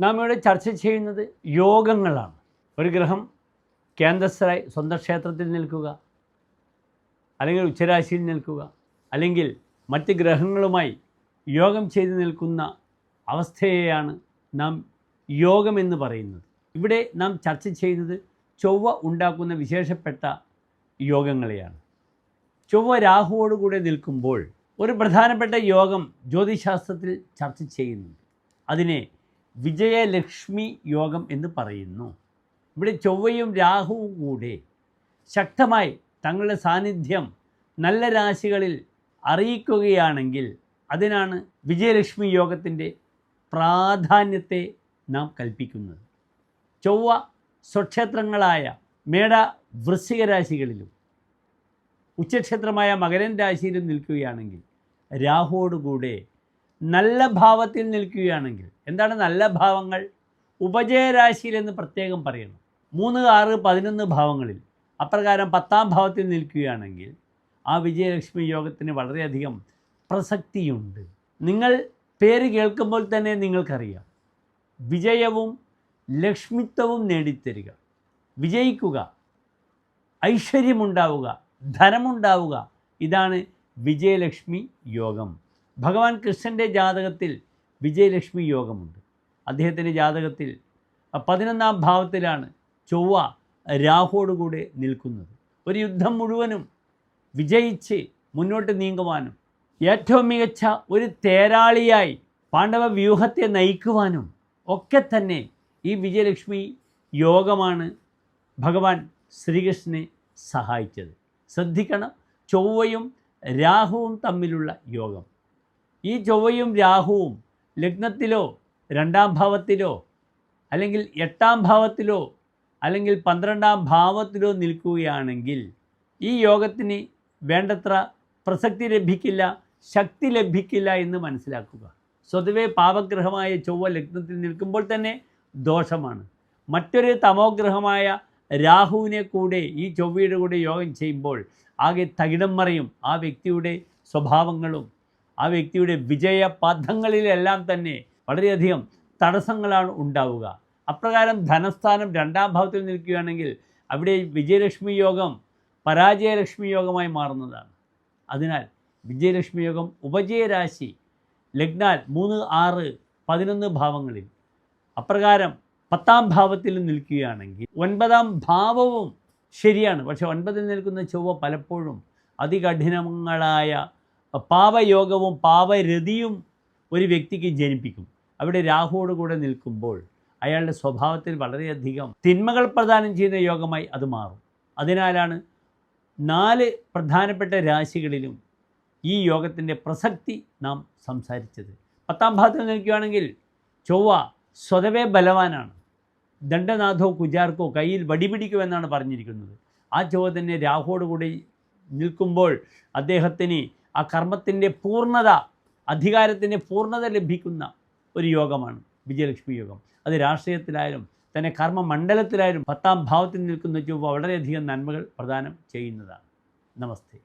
നാം ഇവിടെ ചർച്ച ചെയ്യുന്നത് യോഗങ്ങളാണ്. ഒരു ഗ്രഹം കേന്ദ്രസ്ഥരായി സ്വന്തം ക്ഷേത്രത്തിൽ നിൽക്കുക അല്ലെങ്കിൽ ഉച്ചരാശിയിൽ നിൽക്കുക അല്ലെങ്കിൽ മറ്റ് ഗ്രഹങ്ങളുമായി യോഗം ചെയ്തു നിൽക്കുന്ന അവസ്ഥയെയാണ് നാം യോഗമെന്ന് പറയുന്നത്. ഇവിടെ നാം ചർച്ച ചെയ്യുന്നത് ചൊവ്വ ഉണ്ടാക്കുന്ന വിശേഷപ്പെട്ട യോഗങ്ങളെയാണ്. ചൊവ്വ രാഹുവോടുകൂടെ നിൽക്കുമ്പോൾ ഒരു പ്രധാനപ്പെട്ട യോഗം ജ്യോതിശാസ്ത്രത്തിൽ ചർച്ച ചെയ്യുന്നുണ്ട്. അതിനെ വിജയലക്ഷ്മി യോഗം എന്ന് പറയുന്നു. ഇവിടെ ചൊവ്വയും രാഹുവും കൂടെ ശക്തമായി തങ്ങളുടെ സാന്നിധ്യം നല്ല രാശികളിൽ അറിയിക്കുകയാണെങ്കിൽ അതിനാണ് വിജയലക്ഷ്മി യോഗത്തിന്റെ പ്രാധാന്യത്തെ നാം കൽപ്പിക്കുന്നത്. ചൊവ്വ സ്വക്ഷേത്രങ്ങളായ മേട വൃശ്ചിക രാശികളിലും ഉച്ചക്ഷേത്രമായ മകരൻ രാശിയിലും നിൽക്കുകയാണെങ്കിൽ രാഹുവോടുകൂടെ നല്ല ഭാവത്തിൽ നിൽക്കുകയാണെങ്കിൽ എന്താണ് നല്ല ഭാവങ്ങൾ? ഉപജയരാശിയിൽ എന്ന് പ്രത്യേകം പറയുന്നു മൂന്ന് ആറ് പതിനൊന്ന് ഭാവങ്ങളിൽ അപ്രകാരം പത്താം ഭാവത്തിൽ നിൽക്കുകയാണെങ്കിൽ ആ വിജയലക്ഷ്മി യോഗത്തിന് വളരെയധികം പ്രസക്തിയുണ്ട്. നിങ്ങൾ പേര് കേൾക്കുമ്പോൾ തന്നെ നിങ്ങൾക്കറിയാം. വിജയവും ലക്ഷ്മിത്വവും നേടിത്തരിക. വിജയിക്കുക. ഐശ്വര്യമുണ്ടാവുക. ധനമുണ്ടാവുക. ഇതാണ് വിജയലക്ഷ്മി യോഗം. ഭഗവാൻ കൃഷ്ണന്റെ ജാതകത്തിൽ വിജയലക്ഷ്മി യോഗമുണ്ട്. അദ്ദേഹത്തിന്റെ ജാതകത്തിൽ പതിനൊന്നാം ഭാവത്തിലാണ് ചൊവ്വ രാഹുവോടുകൂടെ നിൽക്കുന്നത്. ഒരു യുദ്ധം മുഴുവനും വിജയിച്ച് മുന്നോട്ട് നീങ്ങുവാനും ഏറ്റവും മികച്ച ഒരു തേരാളിയായി പാണ്ഡവ വ്യൂഹത്തെ നയിക്കുവാനും ഒക്കെ തന്നെ ഈ വിജയലക്ഷ്മി യോഗമാണ് ഭഗവാൻ ശ്രീകൃഷ്ണനെ സഹായിച്ചത്. ശ്രദ്ധിക്കണം ചൊവ്വയും രാഹുവും തമ്മിലുള്ള യോഗം. ഈ ചൊവ്വയും രാഹുവും ലഗ്നത്തിലോ രണ്ടാം ഭാവത്തിലോ അല്ലെങ്കിൽ എട്ടാം ഭാവത്തിലോ അല്ലെങ്കിൽ പന്ത്രണ്ടാം ഭാവത്തിലോ നിൽക്കുകയാണെങ്കിൽ ഈ യോഗത്തിന് വേണ്ടത്ര പ്രസക്തി ലഭിക്കില്ല ശക്തി ലഭിക്കില്ല എന്ന് മനസ്സിലാക്കുക. സ്വതവേ പാപഗ്രഹമായ ചൊവ്വ ലഗ്നത്തിൽ നിൽക്കുമ്പോൾ തന്നെ ദോഷമാണ്. മറ്റൊരു തമോഗ്രഹമായ രാഹുവിനെ കൂടെ ഈ ചൊവ്വയുടെ കൂടെ യോഗം ചെയ്യുമ്പോൾ ആകെ തകിടം മറിയും ആ വ്യക്തിയുടെ സ്വഭാവങ്ങളും ആ വ്യക്തിയുടെ വിജയ പഥങ്ങളിലെല്ലാം തന്നെ വളരെയധികം തടസ്സങ്ങളാണ് ഉണ്ടാവുക. അപ്രകാരം ധനസ്ഥാനം രണ്ടാം ഭാവത്തിൽ നിൽക്കുകയാണെങ്കിൽ അവിടെ വിജയലക്ഷ്മി യോഗം പരാജയലക്ഷ്മി യോഗമായി മാറുന്നതാണ്. അതിനാൽ വിജയലക്ഷ്മി യോഗം ഉപജയരാശി ലഗ്നാൽ മൂന്ന് ആറ് പതിനൊന്ന് ഭാവങ്ങളിൽ അപ്രകാരം പത്താം ഭാവത്തിൽ നിൽക്കുകയാണെങ്കിൽ ഒൻപതാം ഭാവവും ശരിയാണ്. പക്ഷേ ഒൻപതിൽ നിൽക്കുന്ന ചൊവ്വ പലപ്പോഴും അതികഠിനങ്ങളായ പാവയോഗവും പാവരതിയും ഒരു വ്യക്തിക്ക് ജനിപ്പിക്കും. അവിടെ രാഹുവോട് കൂടെ നിൽക്കുമ്പോൾ അയാളുടെ സ്വഭാവത്തിൽ വളരെയധികം തിന്മകൾ പ്രദാനം ചെയ്യുന്ന യോഗമായി അത് മാറും. അതിനാലാണ് നാല് പ്രധാനപ്പെട്ട രാശികളിലും ഈ യോഗത്തിന്റെ പ്രസക്തി നാം സംസാരിച്ചത്. പത്താം ഭാഗത്തിൽ നിൽക്കുകയാണെങ്കിൽ ചൊവ്വ സ്വതവേ ബലവാനാണ്. ദണ്ഡനാഥോ കുജാർക്കോ കയ്യിൽ വടിപിടിക്കുമെന്നാണ് പറഞ്ഞിരിക്കുന്നത്. ആ ചൊവ്വ തന്നെ രാഹുവോട് കൂടി നിൽക്കുമ്പോൾ അദ്ദേഹത്തിന് ആ കർമ്മത്തിന്റെ പൂർണത അധികാരത്തിന്റെ പൂർണത ലഭിക്കുന്ന ഒരു യോഗമാണ് വിജയലക്ഷ്മി യോഗം. അത് രാഷ്ട്രീയത്തിലായാലും തന്നെ കർമ്മ മണ്ഡലത്തിലായാലും പത്താം ഭാവത്തിൽ നിൽക്കുന്ന ചൊവ്വ വളരെയധികം നന്മകൾ പ്രദാനം ചെയ്യുന്നതാണ്. നമസ്തേ.